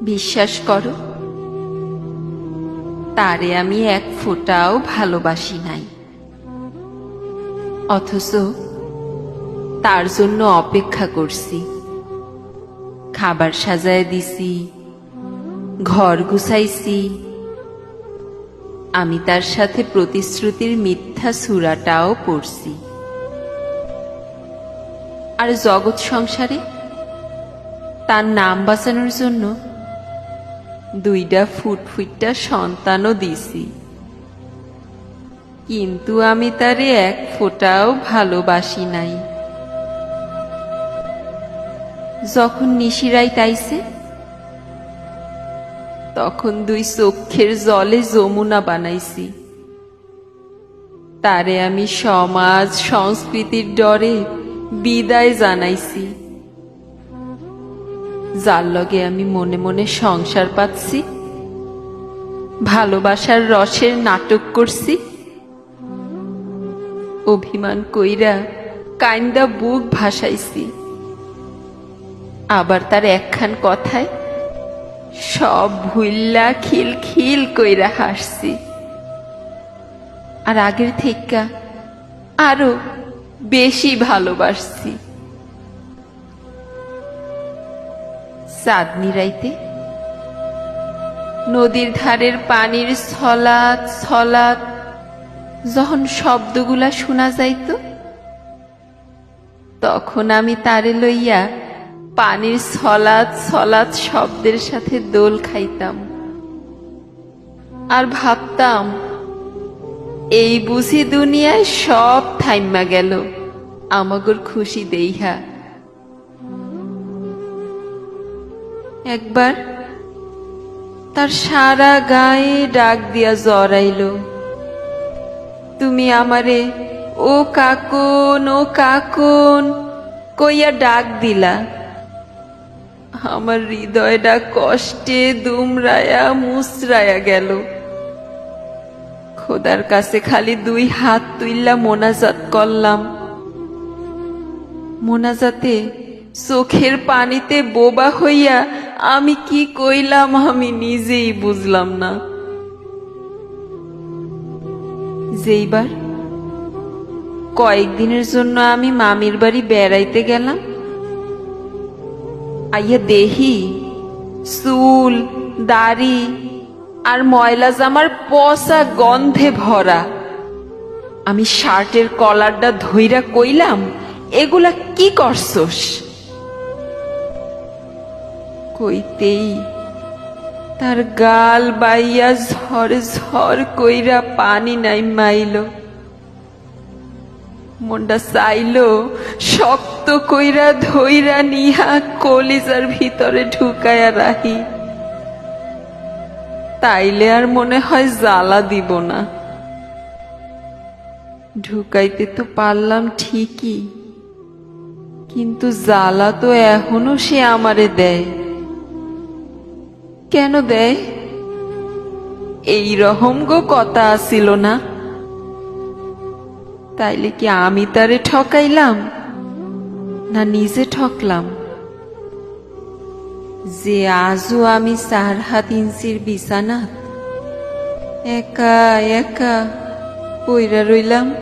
বিশ্বাস করো, তারে আমি এক ফোঁটাও ভালোবাসি নাই। অথচ তার জন্য অপেক্ষা করছি। খাবার সাজায় দিছি, ঘর গুছাইছি। আমি তার সাথে প্রতিশ্রুতির মিথ্যা সুরাটাও পড়ছি। আর জগৎ সংসারে তার নাম বাঁচানোর জন্য দুইটা ফুটফুটটা সন্তানও দিছি। কিন্তু আমি তারে এক ফোঁটাও ভালোবাসি নাই। যখন নিশিরাই তাইছে, তখন দুই চক্ষের জলে যমুনা বানাইছি। তারে আমি সমাজ সংস্কৃতির ডরে বিদায় জানাইছি। যার লগে আমি মনে মনে সংসার পাচ্ছি, ভালোবাসার রসের নাটক করছি, অভিমান কইরা কাইন্দা বুক ভাসাইছি। আবার তার একখান কথায় সব ভুল্লা খিল খিল কইরা হাসছি। আর আগের থেকে আরও বেশি ভালোবাসছি। চাঁদনি রাইতে? নদীর ধারের পানির ছলাৎ ছলাৎ, যখন শব্দগুলা শোনা যাইত, তখন আমি তারে লইয়া পানির ছলাৎ ছলাৎ শব্দের সাথে দোল খাইতাম। আর ভাবতাম, এই বুঝি দুনিয়ায় সব থাইম্মা গেল, আমাগর খুশি দেইহা। একবার তার সারা গায়ে ডাক দিয়া জড়াইল তুমি আমারে, ও কাকুন ও কাকুন, কইয়া ডাক দিলা। আমার হৃদয়টা কষ্টে দুমরায়া মুসরায়া গেল। খোদার কাছে খালি দুই হাত তুইল্লা মোনাজাত করলাম। মোনাজাতে চোখের পানিতে বোবা হইয়া আমি কি কইলাম আমি নিজেই বুঝলাম না। যেইবার কয়েকদিনের জন্য আমি মামির বাড়ি বেড়াইতে গেলাম, আইয়া দেহি চুল, দাড়ি আর ময়লা জামার পচা গন্ধে ভরা। আমি শার্টের কলারটা ধইরা কইলাম, এগুলা কি করছস? কইতেই তার গাল বাইয়া ঝড় ঝড় কইরা পানি নাই মাইল। মনটা চাইলো শক্ত কইরা ধইরা নিহা কলিজার ভিতরে ঢুকায়া রাহি। তাইলে আর মনে হয় জ্বালা দিব না। ঢুকাইতে তো পারলাম ঠিকই, কিন্তু জ্বালা তো এখনও সে আমারে দেয়। কেন দেয়? এই রকম গো কথা আসিল না। তাইলে কি আমি তারে ঠকাইলাম? না নিজে ঠকলাম? যে আজও আমি চার হাত ইঞ্চির বিছানা একা একা পইরা রইলাম।